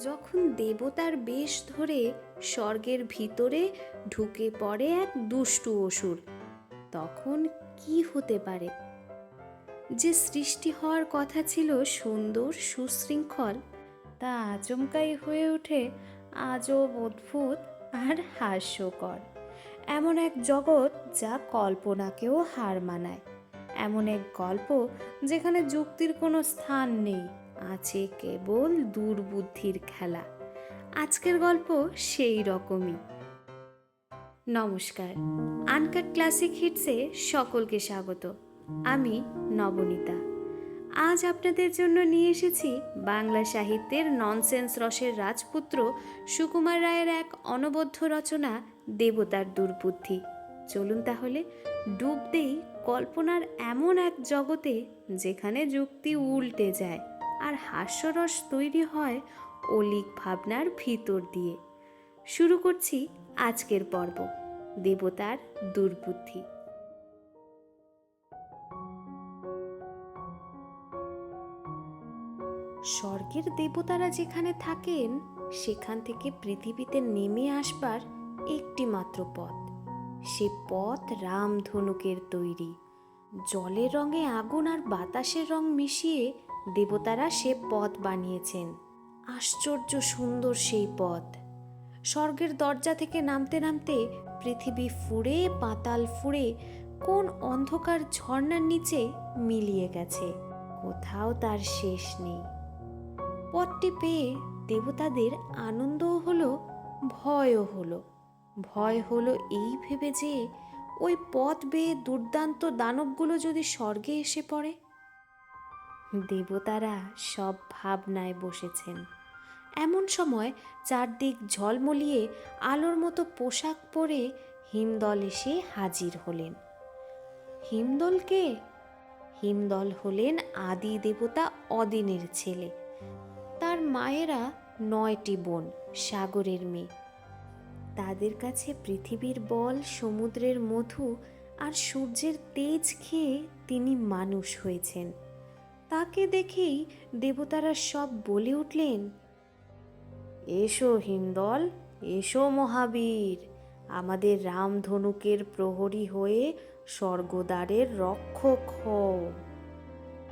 যখন দেবতার বেশ ধরে স্বর্গের ভিতরে ঢুকে পড়ে এক দুষ্টু অসুর, তখন কি হতে পারে? যে সৃষ্টি হওয়ার কথা ছিল সুন্দর, সুশৃঙ্খল, তা আচমকাই হয়ে ওঠে আজব, অদ্ভুত আর হাস্যকর। এমন এক জগৎ যা কল্পনাকেও হার মানায়। এমন এক গল্প যেখানে যুক্তির কোনো স্থান নেই। আছে কেবল দুর্বুদ্ধির খেলা। আজকের গল্প সেই রকমই। নমস্কার। আনকাট ক্লাসিক হিটসে সকলকে স্বাগত। আমি নবনীতা। আজ আপনাদের জন্য নিয়ে এসেছি বাংলা সাহিত্যের ননসেন্স রসের রাজপুত্র সুকুমার রায়ের এক অনবদ্য রচনা, দেবতার দুর্বুদ্ধি। চলুন তাহলে ডুব দেই কল্পনার এমন এক জগতে যেখানে যুক্তি উল্টে যায়। আর হাস্যরস তৈরি হয় অলিক ভাবনার ভিতর দিয়ে। শুরু করছি আজকের পর্ব, দেবতার দুর্বুদ্ধি। স্বর্গের দেবতারা যেখানে থাকেন, সেখান থেকে পৃথিবীতে নেমে আসবার একটি মাত্র পথ। সে পথ রামধনুকের তৈরি। জলের রঙে আগুন আর বাতাসের রং মিশিয়ে দেবতারা সে পথ বানিয়েছেন। আশ্চর্য সুন্দর সেই পথ। স্বর্গের দরজা থেকে নামতে নামতে পৃথিবী ফুঁড়ে, পাতাল ফুঁড়ে, কোন অন্ধকার ঝর্ণার নিচে মিলিয়ে গেছে। কোথাও তার শেষ নেই। পথটি পেয়ে দেবতাদের আনন্দও হলো, ভয়ও হলো। ভয় হলো এই ভেবে যে ওই পথ বেয়ে দুর্দান্ত দানবগুলো যদি স্বর্গে এসে পড়ে। দেবতারা সব ভাবনায় বসেছেন। এমন সময় চারদিক ঝলমলিয়ে আলোর মতো পোশাক পরে হিমদল এসে হাজির হলেন। হিমদলকে হিমদল হলেন আদি দেবতা অদিনের ছেলে। তার মায়েরা নয়টি বোন, সাগরের মেয়ে। তাদের কাছে পৃথিবীর বল, সমুদ্রের মধু আর সূর্যের তেজ খেয়ে তিনি মানুষ হয়েছেন। তাকে দেখেই দেবতারা সব বলে উঠলেন, এসো হিমদল, এসো মহাবীর। আমাদের রামধনুকের প্রহরী হয়ে স্বর্গদ্বারের রক্ষক হও।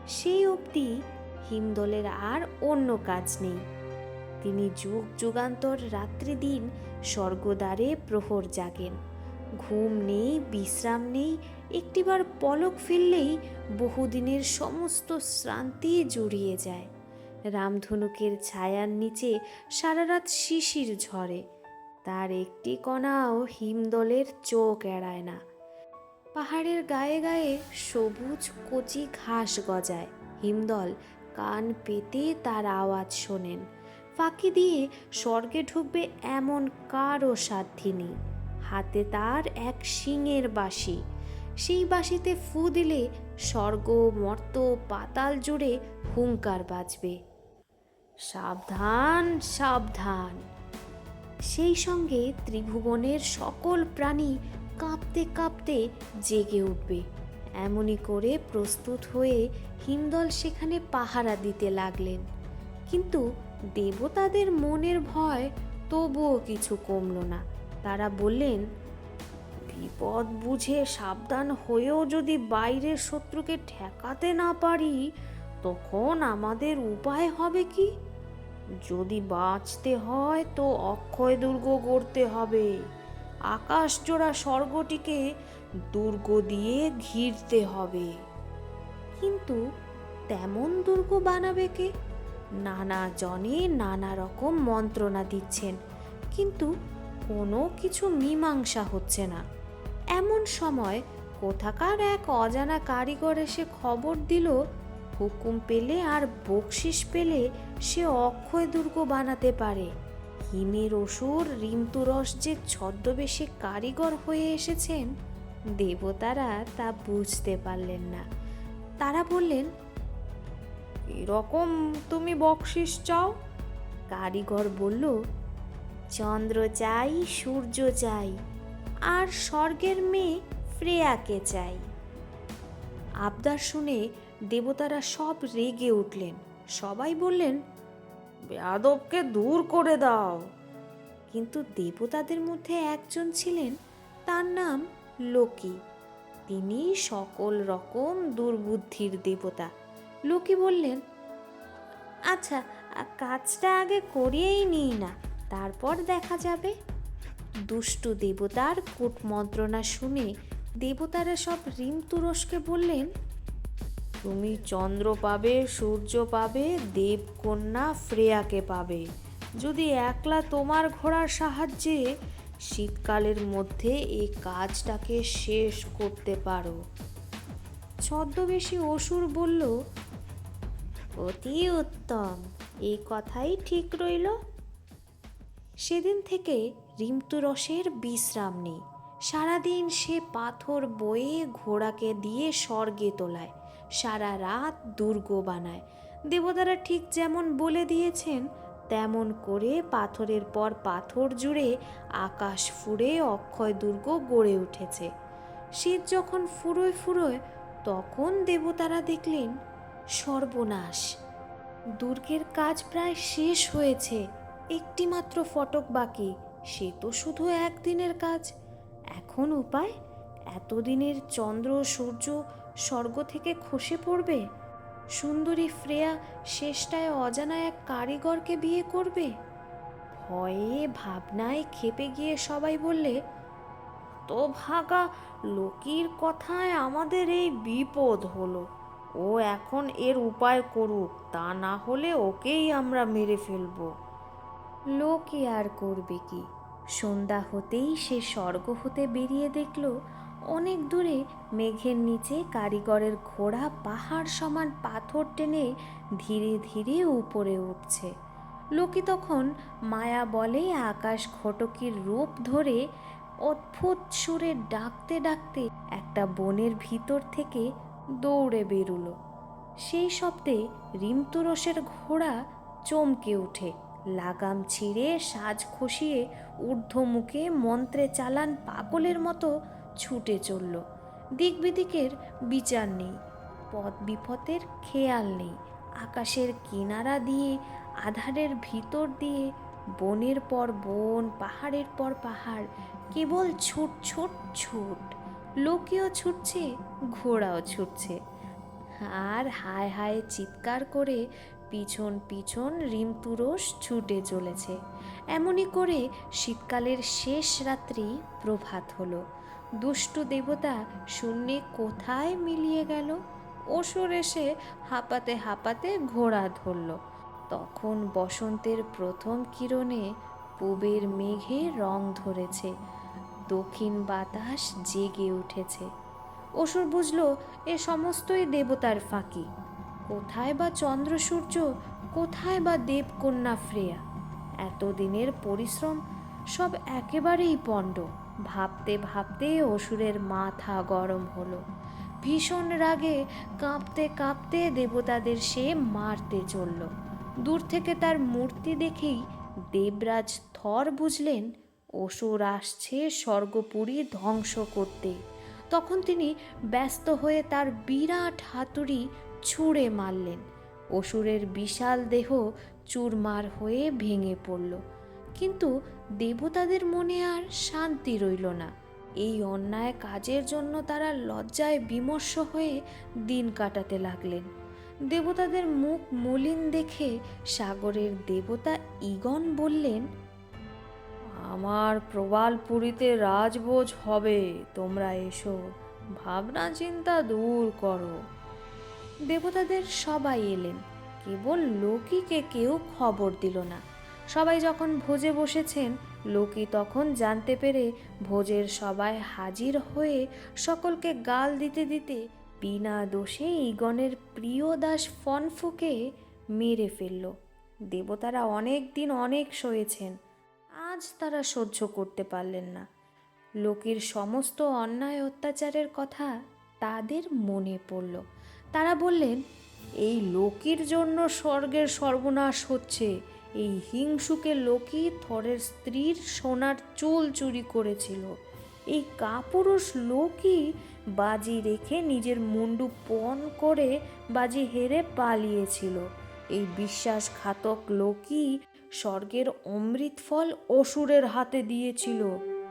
সেই অবধি হিমদলের আর অন্য কাজ নেই। তিনি যুগ যুগান্তর রাত্রি দিন স্বর্গদ্বারে প্রহর জাগেন। ঘুম নেই, বিশ্রাম নেই, একটিবার পলক ফেললেই বহুদিনের সমস্ত শ্রান্তি জুড়িয়ে যায়। রামধনুকের ছায়ার নিচে সারা রাত শিশির ঝরে, তার একটি কণাও হিমদলের চোখ এড়ায় না। পাহাড়ের গায়ে গায়ে সবুজ কচি ঘাস গজায়, হিমদল কান পেতে তার আওয়াজ শোনেন। ফাঁকি দিয়ে স্বর্গে ঢুকবে এমন কারও সাধ্যি নেই। হাতে তার এক শিঙের বাঁশি। সেই বাঁশিতে ফু দিলে স্বর্গ মর্ত পাতাল জুড়ে হুঙ্কার বাজবে। সাবধান সাবধান। সেই সঙ্গে ত্রিভুবনের সকল প্রাণী কাঁপতে কাঁপতে জেগে উঠবে। এমনই করে প্রস্তুত হয়ে হিমদল সেখানে পাহারা দিতে লাগলেন। কিন্তু দেবতাদের মনের ভয় তবুও কিছু কমল না। তারা বললেন, বিপদ বুঝে সাবধান হয়েও যদি বাইরের শত্রুকে ঠেকাতে না পারি, তখন আমাদের উপায় হবে কি? যদি বাঁচতে হয় তো অক্ষয় দুর্গ গড়তে হবে। আকাশ জোড়া স্বর্গটিকে দুর্গ দিয়ে ঘিরতে হবে। কিন্তু তেমন দুর্গ বানাবে কে? নানা জনে নানা রকম মন্ত্রণা দিচ্ছেন। কিন্তু কোনো কিছু মীমাংসা হচ্ছে না। এমন সময় কোথাকার এক অজানা কারিগর এসে খবর দিল, হুকুম পেলে আর বকশিস পেলে সে অক্ষয় দুর্গ বানাতে পারে। হিমের অসুর রিমতুরস যে ছদ্মবেশে কারিগর হয়ে এসেছেন, দেবতারা তা বুঝতে পারলেন না। তারা বললেন, এরকম তুমি বকশিস চাও? কারিগর বলল চন্দ্র চাই, সূর্য চাই, আর স্বর্গের মেয়ে ফ্রেয়াকে চাই। আবদার শুনে দেবতারা সব রেগে উঠলেন। সবাই বললেন, বেয়াদবকে দূর করে দাও। কিন্তু দেবতাদের মধ্যে একজন ছিলেন, তার নাম লোকি। তিনি সকল রকম দুর্বুদ্ধির দেবতা। লোকি বললেন আচ্ছা কাজটা আগে করিয়েই নিই না। তারপর দেখা যাবে। দুষ্টু দেবতার কূট মন্ত্রণা শুনে দেবতারা সব রিম তুরস্কে বললেন, তুমি চন্দ্র পাবে, সূর্য পাবে, দেবকন্যা ফ্রেয়াকে পাবে। যদি একলা তোমার ঘোড়ার সাহায্যে শীতকালের মধ্যে এই কাজটাকে শেষ করতে পারো। ছদ্মবেশী অসুর বলল, অতি উত্তম, এই কথাই ঠিক রইল। সেদিন থেকে রিমতুরসের বিশ্রাম নেই। সারাদিন সে পাথর বয়ে ঘোড়াকে দিয়ে স্বর্গে তোলায়, সারা রাত দুর্গ বানায়। দেবতারা ঠিক যেমন বলে দিয়েছেন, তেমন করে পাথরের পর পাথর জুড়ে আকাশ ফুঁড়ে অক্ষয় দুর্গ গড়ে উঠেছে। শীত যখন ফুরোয় ফুরোয়, তখন দেবতারা দেখলেন, সর্বনাশ। দুর্গের কাজ প্রায় শেষ হয়েছে। একটিমাত্র ফটক বাকি, সে তো শুধু একদিনের কাজ। এখন উপায়? এতদিনের চন্দ্র সূর্য স্বর্গ থেকে খসে পড়বে? সুন্দরী ফ্রেয়া শেষটায় অজানা এক কারিগরকে বিয়ে করবে? ভয়ে, ভাবনায় খেপে গিয়ে সবাই বললে তো ভাগা লোকির কথায় আমাদের এই বিপদ হলো। ও এখন এর উপায় করুক, তা না হলে ওকেই আমরা মেরে ফেলব। লোকে আর করবে কি? সন্ধ্যা হতেই সে স্বর্গ হতে বেরিয়ে দেখল, অনেক দূরে মেঘের নিচে কারিগরের ঘোড়া পাহাড় সমান পাথর টেনে ধীরে ধীরে উপরে উঠছে। লোকে তখন মায়া বলে আকাশ ঘটকির রূপ ধরে অদ্ভুত সুরে ডাকতে ডাকতে একটা বনের ভিতর থেকে দৌড়ে বেরুলো। সেই শব্দে রিমতুরসের ঘোড়া চমকে ওঠে লাগাম ছিঁড়ে, সাজ খসিয়ে ঊর্ধ্বমুখে মন্ত্রে চালান পাগলের মতো ছুটে চলল। দিক বিদিকের বিচার নেই পথ বিপথের খেয়াল নেই। আকাশের কিনারা দিয়ে, আধারের ভিতর দিয়ে, বনের পর বন, পাহাড়ের পর পাহাড়, কেবল ছুট ছুট ছুট। লোকেও ছুটছে, ঘোড়াও ছুটছে। আর হায় হায় চিৎকার করে পিছন পিছন রিমতুরস ছুটে চলেছে। এমনই করে শীতকালের শেষ রাত্রি প্রভাত হলো। দুষ্টু দেবতা শূন্যে কোথায় মিলিয়ে গেল? অসুর এসে হাঁপাতে হাঁপাতে ঘোড়া ধরল। তখন বসন্তের প্রথম কিরণে পূবের মেঘে রং ধরেছে। দক্ষিণ বাতাস জেগে উঠেছে। অসুর বুঝল, এ সমস্তই দেবতার ফাঁকি। কোথায় বা চন্দ্র সূর্য, কোথায় বা দেবকন্যা ফ্রেয়া এতদিনের পরিশ্রম সব একেবারেই পণ্ড। ভাবতে ভাবতে অসুরের মাথা গরম হলো। ভীষণ রাগে কাঁপতে কাঁপতে দেবতাদের সে মারতে চলল। দূর থেকে তার মূর্তি দেখেই দেবরাজ থর বুঝলেন, অসুর আসছে স্বর্গপুরী ধ্বংস করতে। তখন তিনি ব্যস্ত হয়ে তার বিরাট হাতুড়ি ছুঁড়ে মারলেন। অসুরের বিশাল দেহ চুরমার হয়ে ভেঙে পড়ল। কিন্তু দেবতাদের মনে আর শান্তি রইল না। এই অন্যায় কাজের জন্য তারা লজ্জায় বিমর্ষ হয়ে দিন কাটাতে লাগলেন। দেবতাদের মুখ মলিন দেখে সাগরের দেবতা ইগন বললেন, আমার প্রবাল প্রবালপুরীতে রাজভোজ হবে, তোমরা এসো। ভাবনা চিন্তা দূর করো। দেবতাদের সবাই এলেন। কেবল লোকিকে কেউ খবর দিল না। সবাই যখন ভোজে বসেছেন, লোকি তখন জানতে পেরে ভোজের সবাই হাজির হয়ে সকলকে গাল দিতে দিতে বিনা দোষে ইগনের প্রিয় দাস ফনফুকে মেরে ফেলল। দেবতারা অনেক দিন অনেক সয়েছেন, আজ তারা সহ্য করতে পারলেন না। লোকের সমস্ত অন্যায় অত্যাচারের কথা তাদের মনে পড়ল। তারা বললেন, এই লোকির জন্য স্বর্গের সর্বনাশ হচ্ছে। এই হিংসুকে লোকি থরের স্ত্রীর সোনার চুল চুরি করেছিল। এই কাপুরুষ লোকই বাজি রেখে নিজের মুন্ডু পণ করে বাজি হেরে পালিয়েছিল। এই বিশ্বাসঘাতক লোকই স্বর্গের অমৃত ফল অসুরের হাতে দিয়েছিল।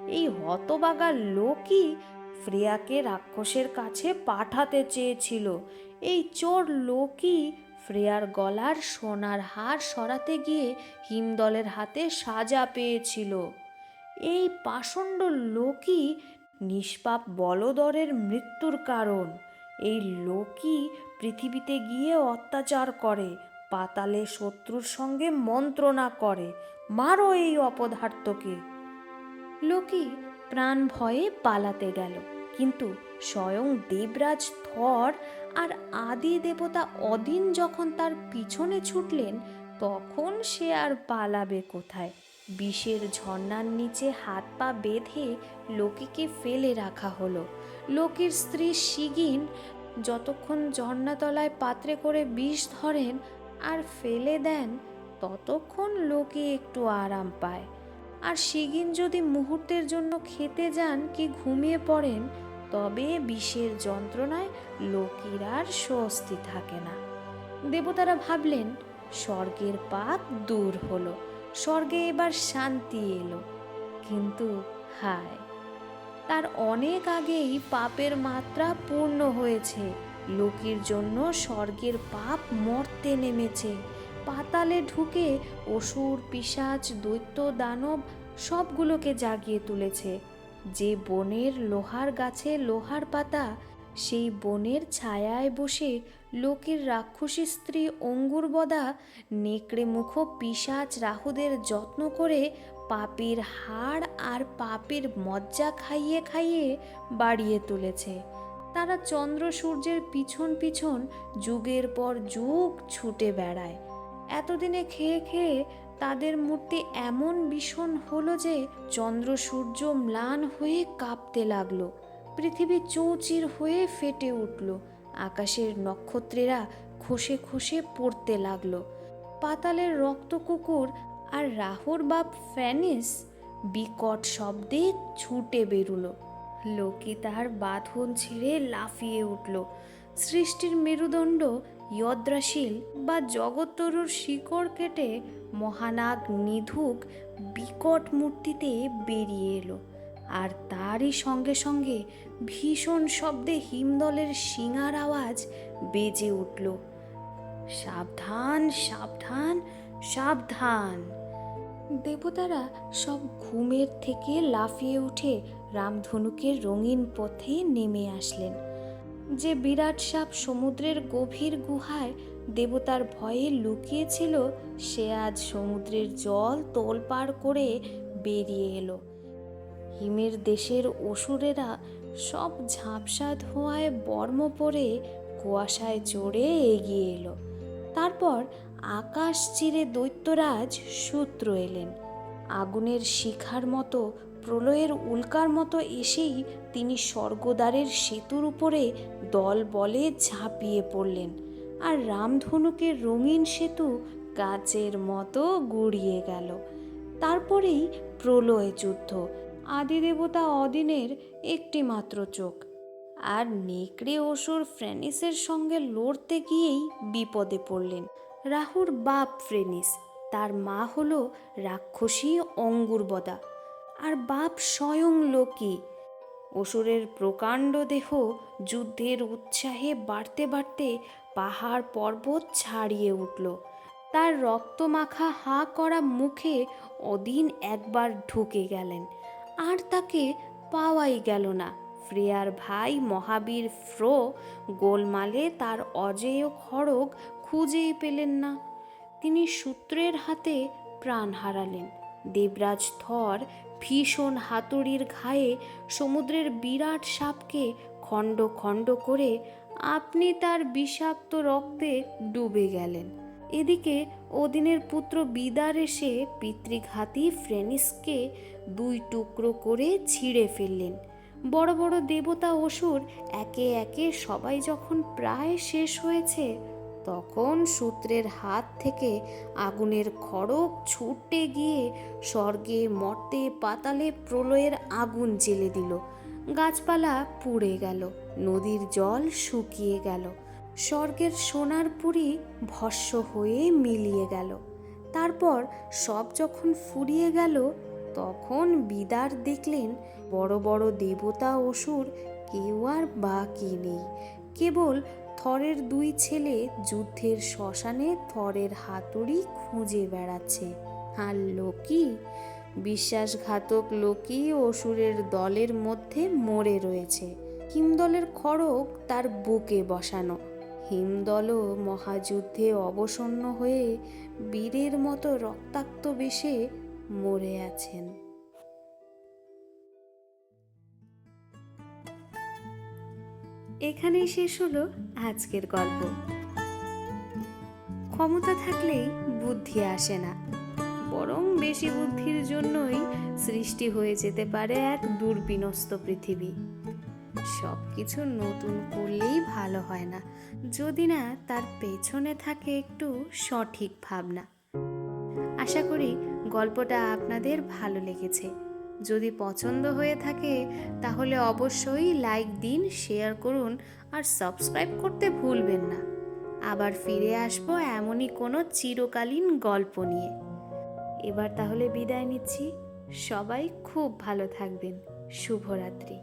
এই হতবাগা লোকই ফ্রিয়াকে রাক্ষসের কাছে পাঠাতে চেয়েছিল। এই চোর লোকই ফ্রেয়ার গলার সোনার হার সরাতে গিয়ে হিমদলের হাতে সাজা পেয়েছিল। এই পাষণ্ড লোকই নিষ্পাপ বলদরের মৃত্যুর কারণ। এই লোকই পৃথিবীতে গিয়ে অত্যাচার করে, পাতালে শত্রুর সঙ্গে মন্ত্রণা করে। মারো এই অপদার্থকে। লোকি প্রাণ ভয়ে পালাতে গেল। কিন্তু স্বয়ং দেবরাজ থর আর আদি দেবতা অদিন যখন তার পিছনে ছুটলেন, তখন সে আর পালাবে কোথায়? বিষের ঝর্ণার নিচে হাত পা বেঁধে লোকিকে ফেলে রাখা হলো। লোকির স্ত্রী শিগিন যতক্ষণ ঝর্ণাতলায় পাত্রে করে বিষ ধরেন আর ফেলে দেন, ততক্ষণ লোকে একটু আরাম পায়। আর শিগিন যদি মুহূর্তের জন্য খেতে যান কি ঘুমিয়ে পড়েন, তবে বিষের যন্ত্রণায় লোকের আর স্বস্তি থাকে না। দেবতারা ভাবলেন, স্বর্গের পাপ দূর হলো, স্বর্গে এবার শান্তি এলো। কিন্তু হায়, তার অনেক আগেই পাপের মাত্রা পূর্ণ হয়েছে। লোকের জন্য স্বর্গের পাপ মর্তে নেমেছে। পাতালে ঢুকে অসুর পিশাচ দৈত্য, দানব সবগুলোকে জাগিয়ে তুলেছে। যে বনের লোহার গাছে লোহার পাতা, সেই বনের ছায়ায় বসে লোকের রাক্ষসী স্ত্রী অঙ্গুরবদা নেকড়ে মুখ পিশাচ রাহুদের যত্ন করে পাপের হাড় আর পাপের মজ্জা খাইয়ে খাইয়ে বাড়িয়ে তুলেছে। তারা চন্দ্র সূর্যের পিছন পিছন যুগের পর যুগ ছুটে বেড়ায়। এতদিনে খেয়ে খেয়ে তাদের মূর্তি এমন ভীষণ হলো যে চন্দ্র সূর্য ম্লান হয়ে কাঁপতে লাগল। পৃথিবী চৌচির হয়ে ফেটে উঠল। আকাশের নক্ষত্রেরা খসে খসে পড়তে লাগল। পাতালের রক্ত কুকুর আর রাহুর বাপ ফ্যানিস বিকট শব্দে ছুটে বেরুলো। লোকি তার বাঁধন ছেড়ে লাফিয়ে উঠল। সৃষ্টির মেরুদণ্ড যদ্রাশীল বা জগত্তরুর শিকড় কেটে মহানাগ নিধুক বিকট মূর্তিতে বেরিয়ে এলো। আর তারই সঙ্গে সঙ্গে ভীষণ শব্দে হিমদলের শিঙার আওয়াজ বেজে উঠল। সাবধান সাবধান সাবধান। দেবতারা সব ঘুমের থেকে লাফিয়ে উঠে রামধনুকের রঙিন পথে নেমে আসলেন। যে বিরাট সাপ সমুদ্রের গভীর গুহায় দেবতার ভয়ে লুকিয়েছিল, সে আজ সমুদ্রের জল তোলপাড় করে বেরিয়ে এলো। হিমের দেশের অসুরেরা সব ঝাপসা ধোঁয়ায় বর্ম পরে কুয়াশায় চড়ে এগিয়ে এলো। তারপর আকাশ চিরে দৈত্যরাজ সূত্র এলেন। আগুনের শিখার মতো প্রলয়ের উল্কার মতো এসেই তিনি স্বর্গদ্বারের সেতুর উপরে দল বলে ঝাঁপিয়ে পড়লেন আর রামধনুকের রঙিন সেতু কাচের মতো গুড়িয়ে গেল। তারপরেই প্রলয় যুদ্ধ, আদিদেবতা অদিনের একটি মাত্র চোখ আর নেকড়ে অসুর ফ্রেনিসের সঙ্গে লড়তে গিয়েই বিপদে পড়লেন। রাহুর বাপ ফ্রেনিস, তার মা হলো রাক্ষসী অঙ্গুরবদা। আর বাপ স্বয়ং লোকী অসুরের প্রকাণ্ড দেহ যুদ্ধের উৎসাহে বাড়তে বাড়তে পাহাড় পর্বত ছাড়িয়ে উঠল। তার রক্তমাখা হা করা মুখে অদিন একবার ঢুকে গেলেন। আর তাকে পাওয়াই গেল না। ফ্রেয়ার ভাই মহাবীর ফ্রো গোলমালে তার অজেয় খড়গ খুঁজেই পেলেন না। তিনি সূত্রের হাতে প্রাণ হারালেন। দেবরাজ থর ভীষণ হাতুড়ির ঘায়ে সমুদ্রের বিরাট সাপকে খণ্ড খণ্ড করে আপনি তার বিষাক্ত রক্তে ডুবে গেলেন। এদিকে ওদিনের পুত্র বিদার এসে পিতৃঘাতী ফ্রেনিসকে দুই টুকরো করে ছিঁড়ে ফেললেন। বড় বড় দেবতা অসুর একে একে সবাই যখন প্রায় শেষ হয়েছে তখন সূত্রের হাত থেকে আগুনের খড়গ ছুটে গিয়ে স্বর্গে মর্তে পাতালে প্রলয়ের আগুন জেলে দিল। গাছপালা পুড়ে গেল, নদীর জল শুকিয়ে গেল, স্বর্গের সোনার পুরী ভস্য হয়ে মিলিয়ে গেল। তারপর সব যখন ফুরিয়ে গেল, তখন বিদার দেখলেন বড় বড় দেবতা অসুর কেউ আর বাকি নেই। কেবল থরের দুই ছেলে যুদ্ধের শ্মশানে থরের হাতুড়ি খুঁজে বেড়াচ্ছে। আর লোকি, বিশ্বাসঘাতক লোকি অসুরের দলের মধ্যে মরে রয়েছে। হিমদলের খড়গ তার বুকে বসানো। হিমদলও মহাযুদ্ধে অবসন্ন হয়ে বীরের মতো রক্তাক্ত বেশে মরে আছেন। এখানেই শেষ হলো আজকের গল্প। ক্ষমতা থাকলেই বুদ্ধি আসে না। বরং বেশি বুদ্ধির জন্যই সৃষ্টি হয়ে যেতে পারে এক দুর্বিনস্ত পৃথিবী। সব কিছু নতুন করলেই ভালো হয় না। যদি না তার পেছনে থাকে একটু সঠিক ভাবনা। আশা করি গল্পটা আপনাদের ভালো লেগেছে। যদি পছন্দ হয়ে থাকে, তাহলে অবশ্যই লাইক দিন শেয়ার করুন আর সাবস্ক্রাইব করতে ভুলবেন না। আবার ফিরে আসব এমনই কোনো চিরকালীন গল্প নিয়ে। এবার তাহলে বিদায় নিচ্ছি। সবাই খুব ভালো থাকবেন। শুভরাত্রি।